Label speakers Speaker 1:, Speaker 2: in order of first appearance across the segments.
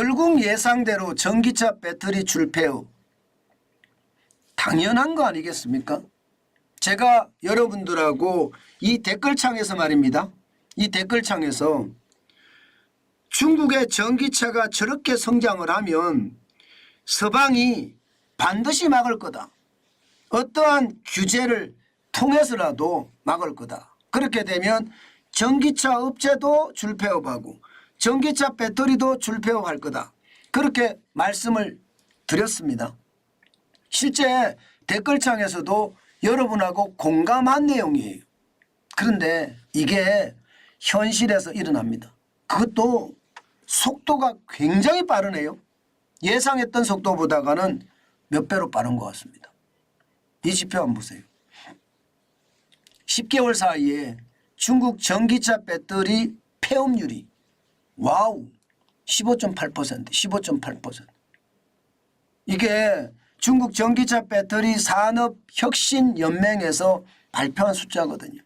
Speaker 1: 결국 예상대로 전기차 배터리 출폐업 당연한 거 아니겠습니까? 제가 여러분들하고 이 댓글창에서 말입니다. 이 댓글창에서 중국의 전기차가 저렇게 성장을 하면 서방이 반드시 막을 거다. 어떠한 규제를 통해서라도 막을 거다. 그렇게 되면 전기차 업체도 줄폐업하고 전기차 배터리도 줄폐업할 거다. 그렇게 말씀을 드렸습니다. 실제 댓글창에서도 여러분하고 공감한 내용이에요. 그런데 이게 현실에서 일어납니다. 그것도 속도가 굉장히 빠르네요. 예상했던 속도보다가는 몇 배로 빠른 것 같습니다. 이 지표 한번 보세요. 10개월 사이에 중국 전기차 배터리 폐업률이 와우 15.8% 15.8% 이게 중국 전기차 배터리 산업 혁신 연맹에서 발표한 숫자거든요.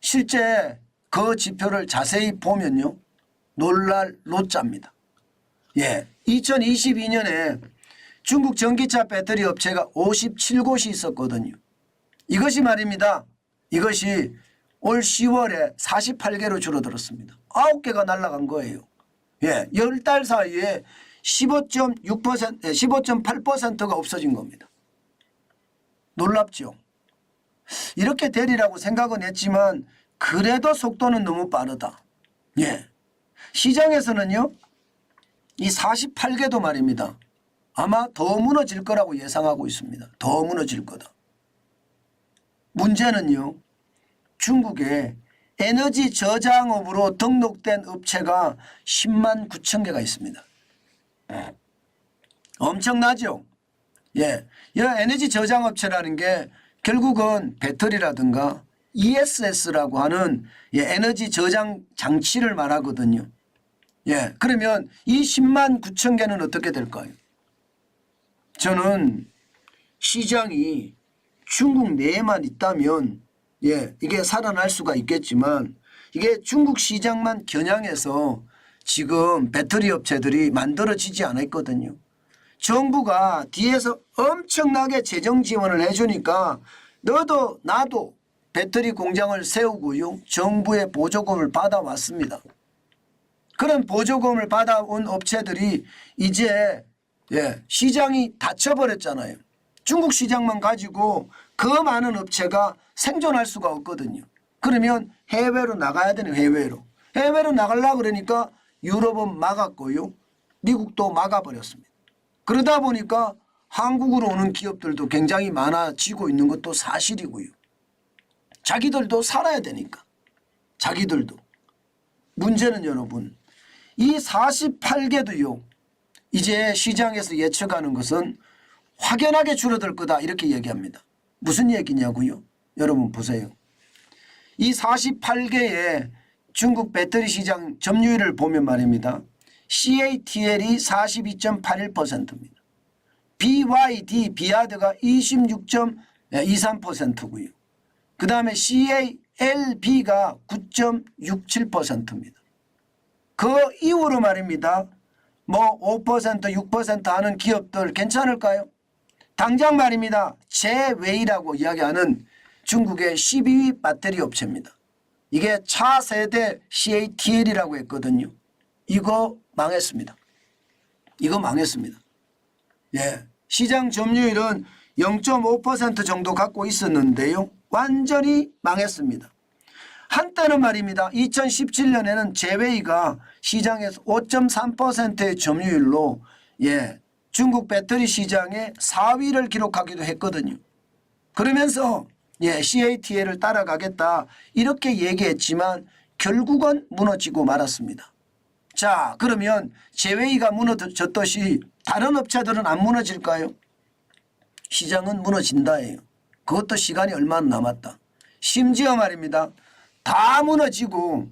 Speaker 1: 실제 그 지표를 자세히 보면요. 놀랄 노자입니다. 예. 2022년에 중국 전기차 배터리 업체가 57곳이 있었거든요. 이것이 말입니다. 이것이 올 10월에 48개로 줄어들었습니다. 9개가 날아간 거예요. 예. 10달 사이에 15.6% 15.8%가 없어진 겁니다. 놀랍죠. 이렇게 되리라고 생각은 했지만 그래도 속도는 너무 빠르다. 예. 시장에서는요. 이 48개도 말입니다. 아마 더 무너질 거라고 예상하고 있습니다. 더 무너질 거다. 문제는요. 중국에 에너지 저장업으로 등록된 업체가 10만 9천 개가 있습니다. 예. 엄청나죠? 예. 이 에너지 저장 업체라는 게 결국은 배터리라든가 ESS라고 하는 예, 에너지 저장 장치를 말하거든요. 예. 그러면 이 10만 9천 개는 어떻게 될까요? 저는 시장이 중국 내에만 있다면 예, 이게 살아날 수가 있겠지만 이게 중국 시장만 겨냥해서 지금 배터리 업체들이 만들어지지 않았거든요. 정부가 뒤에서 엄청나게 재정 지원을 해주니까 너도 나도 배터리 공장을 세우고요. 정부의 보조금을 받아왔습니다. 그런 보조금을 받아온 업체들이 이제 예, 시장이 닫혀버렸잖아요. 중국 시장만 가지고 그 많은 업체가 생존할 수가 없거든요. 그러면 해외로 나가야 되는 해외로. 해외로 나가려고 그러니까 유럽은 막았고요. 미국도 막아버렸습니다. 그러다 보니까 한국으로 오는 기업들도 굉장히 많아지고 있는 것도 사실이고요. 자기들도 살아야 되니까. 자기들도. 문제는 여러분 이 48개도요. 이제 시장에서 예측하는 것은 확연하게 줄어들 거다 이렇게 얘기합니다. 무슨 얘기냐고요? 여러분 보세요. 이 48개의 중국 배터리 시장 점유율을 보면 말입니다. CATL이 42.81%입니다. BYD 비아드가 26.23%고요. 그 다음에 CALB가 9.67%입니다. 그 이후로 말입니다. 뭐 5% 6% 하는 기업들 괜찮을까요? 당장 말입니다. 제웨이라고 이야기하는 중국의 12위 배터리 업체입니다. 이게 차세대 CATL이라고 했거든요. 이거 망했습니다. 이거 망했습니다. 예. 시장 점유율은 0.5% 정도 갖고 있었는데요. 완전히 망했습니다. 한때는 말입니다. 2017년에는 제웨이가 시장에서 5.3%의 점유율로 예, 중국 배터리 시장의 4위를 기록하기도 했거든요. 그러면서 예, CATL을 따라가겠다 이렇게 얘기했지만 결국은 무너지고 말았습니다. 자 그러면 제웨이가 무너졌듯이 다른 업체들은 안 무너질까요? 시장은 무너진다예요. 그것도 시간이 얼마 남았다. 심지어 말입니다. 다 무너지고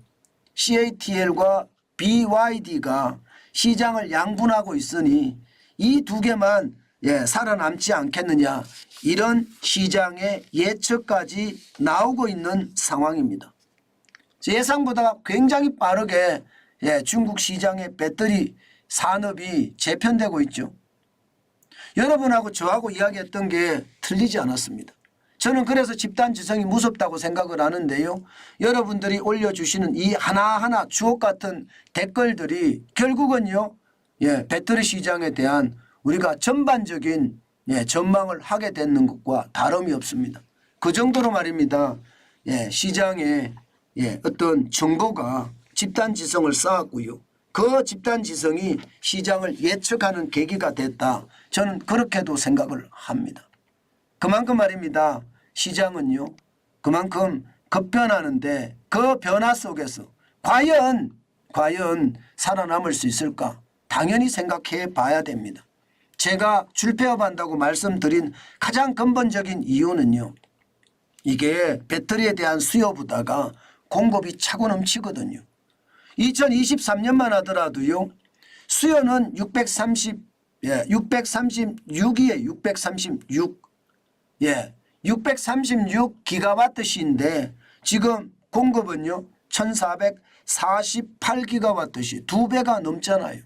Speaker 1: CATL과 BYD가 시장을 양분하고 있으니 이 두 개만 예, 살아남지 않겠느냐 이런 시장의 예측까지 나오고 있는 상황입니다. 예상보다 굉장히 빠르게 예, 중국 시장의 배터리 산업이 재편되고 있죠. 여러분하고 저하고 이야기했던 게 틀리지 않았습니다. 저는 그래서 집단 지성이 무섭다고 생각을 하는데요. 여러분들이 올려주시는 이 하나하나 주옥 같은 댓글들이 결국은요, 예, 배터리 시장에 대한 우리가 전반적인 예, 전망을 하게 되는 것과 다름이 없습니다. 그 정도로 말입니다. 예, 시장에 예, 어떤 정보가 집단 지성을 쌓았고요. 그 집단 지성이 시장을 예측하는 계기가 됐다. 저는 그렇게도 생각을 합니다. 그만큼 말입니다. 시장은요. 그만큼 급변하는데 그 변화 속에서 과연 과연 살아남을 수 있을까? 당연히 생각해 봐야 됩니다. 제가 줄폐업한다고 말씀드린 가장 근본적인 이유는요. 이게 배터리에 대한 수요보다가 공급이 차고 넘치거든요. 2023년만 하더라도요. 수요는 630, 예, 636이에요. 636. 예, 636 기가와트시인데 지금 공급은요. 1448 기가와트시 두 배가 넘잖아요.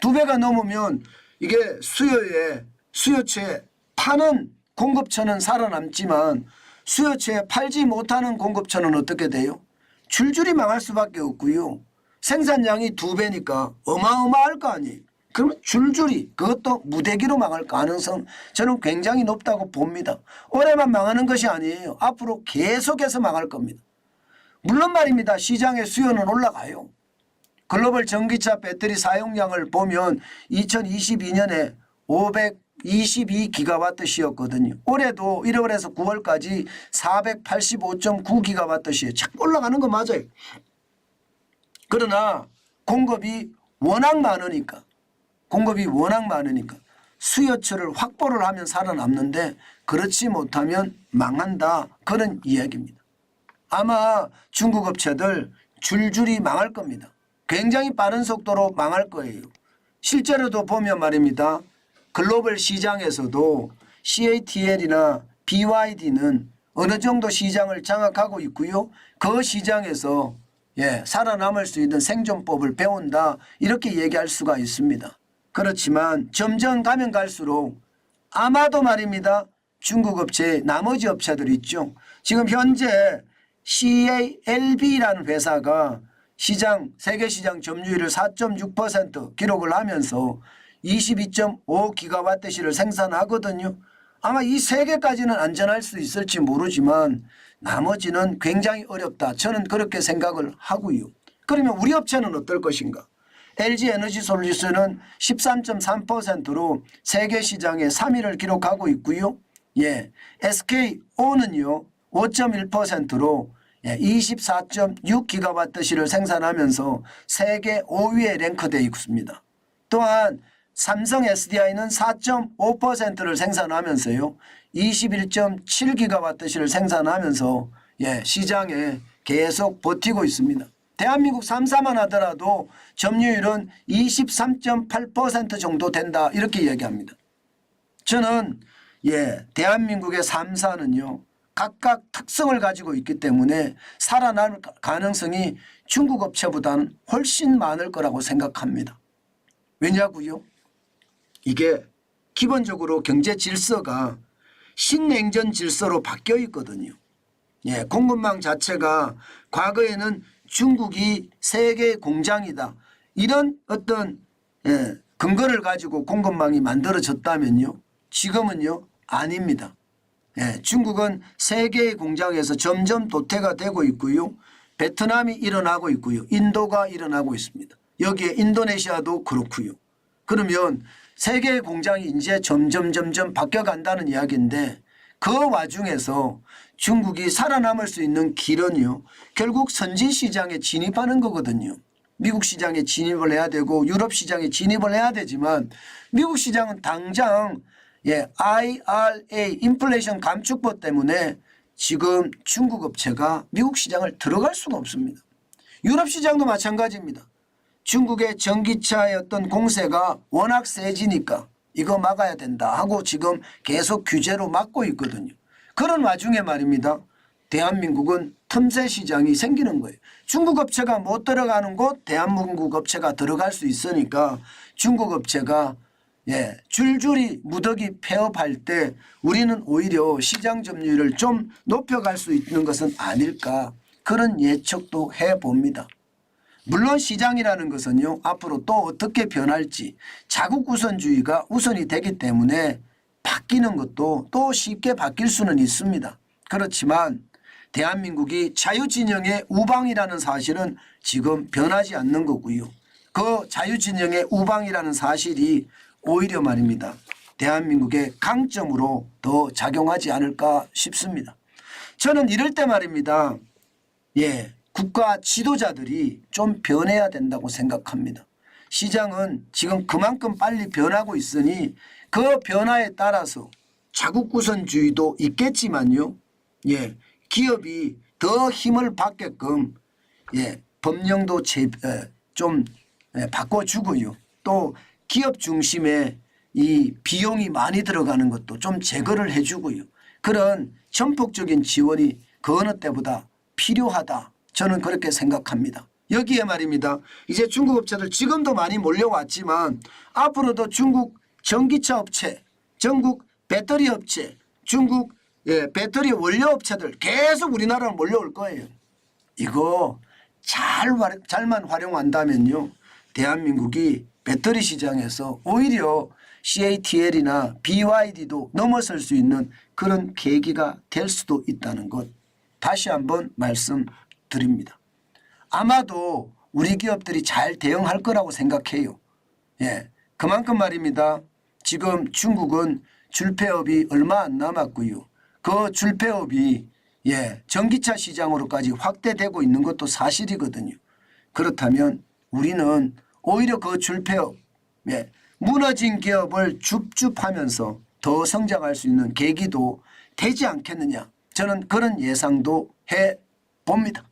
Speaker 1: 두 배가 넘으면 이게 수요에 수요처에 파는 공급처는 살아남지만 수요처에 팔지 못하는 공급처는 어떻게 돼요? 줄줄이 망할 수밖에 없고요. 생산량이 두 배니까 어마어마할 거 아니에요. 그러면 줄줄이 그것도 무대기로 망할 가능성 저는 굉장히 높다고 봅니다. 올해만 망하는 것이 아니에요. 앞으로 계속해서 망할 겁니다. 물론 말입니다. 시장의 수요는 올라가요. 글로벌 전기차 배터리 사용량을 보면 2022년에 522기가와트시였거든요. 올해도 1월에서 9월까지 485.9기가와트시에 자꾸 올라가는 거 맞아요. 그러나 공급이 워낙 많으니까 공급이 워낙 많으니까 수요처를 확보를 하면 살아남는데 그렇지 못하면 망한다 그런 이야기입니다. 아마 중국 업체들 줄줄이 망할 겁니다. 굉장히 빠른 속도로 망할 거예요. 실제로도 보면 말입니다. 글로벌 시장에서도 CATL이나 BYD는 어느 정도 시장을 장악하고 있고요. 그 시장에서 예, 살아남을 수 있는 생존법을 배운다 이렇게 얘기할 수가 있습니다. 그렇지만 점점 가면 갈수록 아마도 말입니다. 중국 업체 나머지 업체들 있죠. 지금 현재 CALB라는 회사가 시장 세계 시장 점유율을 4.6% 기록을 하면서 22.5 기가와트시를 생산하거든요. 아마 이 세 개까지는 안전할 수 있을지 모르지만 나머지는 굉장히 어렵다. 저는 그렇게 생각을 하고요. 그러면 우리 업체는 어떨 것인가? LG 에너지 솔루션은 13.3%로 세계 시장에 3위를 기록하고 있고요. 예. SKO는요. 5.1%로 예, 24.6기가와트시를 생산하면서 세계 5위에 랭크되어 있습니다. 또한 삼성 SDI는 4.5%를 생산하면서요. 21.7기가와트시를 생산하면서 예, 시장에 계속 버티고 있습니다. 대한민국 3사만 하더라도 점유율은 23.8% 정도 된다 이렇게 얘기합니다. 저는 예, 대한민국의 3사는요. 각각 특성을 가지고 있기 때문에 살아날 가능성이 중국 업체보다는 훨씬 많을 거라고 생각합니다. 왜냐고요? 이게 기본적으로 경제 질서가 신냉전 질서로 바뀌어 있거든요. 예, 공급망 자체가 과거에는 중국이 세계 공장이다. 이런 어떤 예, 근거를 가지고 공급망이 만들어졌다면요. 지금은요. 아닙니다. 예, 중국은 세계의 공장에서 점점 도태가 되고 있고요. 베트남이 일어나고 있고요. 인도가 일어나고 있습니다. 여기에 인도네시아도 그렇고요. 그러면 세계의 공장이 이제 점점 점점 바뀌어간다는 이야기인데 그 와중에서 중국이 살아남을 수 있는 길은요. 결국 선진 시장에 진입하는 거거든요. 미국 시장에 진입을 해야 되고 유럽 시장에 진입을 해야 되지만 미국 시장은 당장 예, IRA 인플레이션 감축법 때문에 지금 중국 업체가 미국 시장을 들어갈 수가 없습니다. 유럽 시장도 마찬가지입니다. 중국의 전기차의 어떤 공세가 워낙 세지니까 이거 막아야 된다 하고 지금 계속 규제로 막고 있거든요. 그런 와중에 말입니다. 대한민국은 틈새 시장이 생기는 거예요. 중국 업체가 못 들어가는 곳 대한민국 업체가 들어갈 수 있으니까 중국 업체가 예, 줄줄이 무더기 폐업할 때 우리는 오히려 시장 점유율을 좀 높여갈 수 있는 것은 아닐까 그런 예측도 해봅니다. 물론 시장이라는 것은요 앞으로 또 어떻게 변할지 자국 우선주의가 우선이 되기 때문에 바뀌는 것도 또 쉽게 바뀔 수는 있습니다. 그렇지만 대한민국이 자유진영의 우방이라는 사실은 지금 변하지 않는 거고요. 그 자유진영의 우방이라는 사실이 오히려 말입니다. 대한민국의 강점으로 더 작용하지 않을까 싶습니다. 저는 이럴 때 말입니다. 예, 국가 지도자들이 좀 변해야 된다고 생각합니다. 시장은 지금 그만큼 빨리 변하고 있으니 그 변화에 따라서 자국 우선주의도 있겠지만요. 예, 기업이 더 힘을 받게끔 예, 법령도 제, 에, 좀 예, 바꿔주고요. 또 기업 중심의 이 비용이 많이 들어가는 것도 좀 제거를 해주고요. 그런 전폭적인 지원이 그 어느 때보다 필요하다. 저는 그렇게 생각합니다. 여기에 말입니다. 이제 중국 업체들 지금도 많이 몰려왔지만 앞으로도 중국 전기차 업체, 전국 배터리 업체, 중국 예, 배터리 원료 업체들 계속 우리나라로 몰려올 거예요. 이거 잘 활- 잘만 활용한다면요. 대한민국이 배터리 시장에서 오히려 CATL이나 BYD도 넘어설 수 있는 그런 계기가 될 수도 있다는 것 다시 한번 말씀드립니다. 아마도 우리 기업들이 잘 대응할 거라고 생각해요. 예. 그만큼 말입니다. 지금 중국은 줄폐업이 얼마 안 남았고요. 그 줄폐업이 예, 전기차 시장으로까지 확대되고 있는 것도 사실이거든요. 그렇다면 우리는 오히려 그 줄폐업, 예, 무너진 기업을 줍줍하면서 더 성장할 수 있는 계기도 되지 않겠느냐. 저는 그런 예상도 해 봅니다.